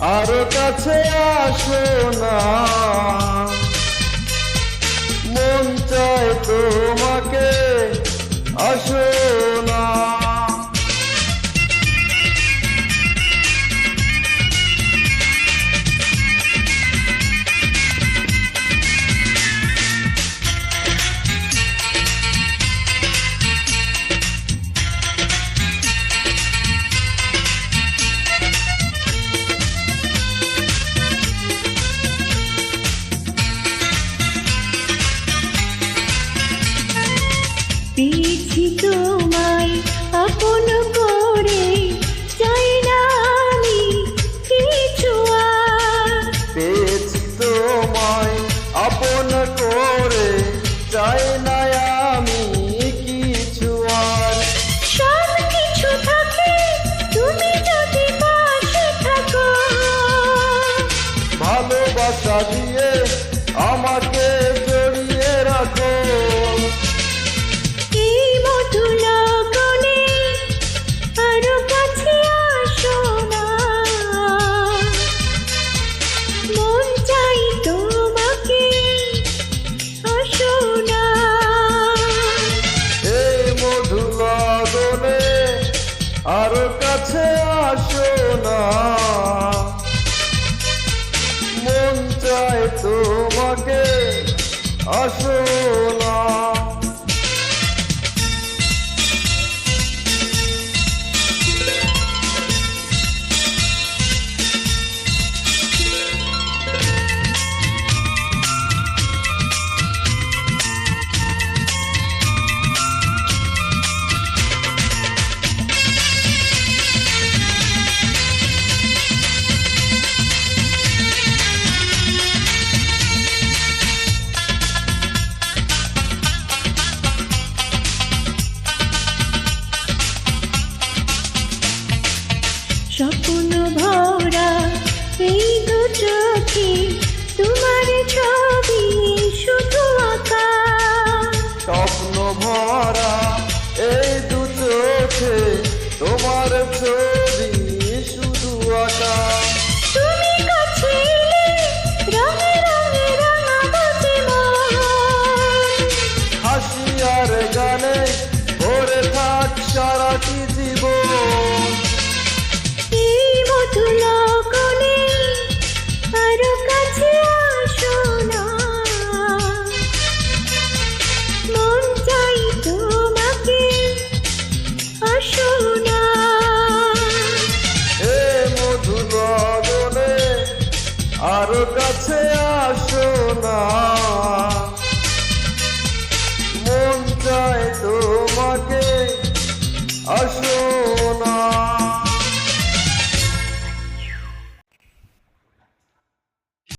আরও কাছে আসো না। মন চায় তোমাকে আসো পেয়েছি তোমায় আপন করে চাই না আমি কিছু পেয়েছি তোমায় আপন করে চাই না আমি কিছু আর। সব কিছু থাকে তুমি যদি পাশে থাকো। ভালোবাসা দিয়ে আরও কাছে আসো না। মন চায় তোমাকে আসো না। স্বপ্ন ভরা এই দু চোখে তোমার ছবি শুধু আঁকা স্বপ্ন ভরা এই দু চোখে তোমার ছবি শুধু আঁকা। হাসি আর গানে ভরে থাক সারাটি কাছে আসো না। মন চায় তোমাকে আসো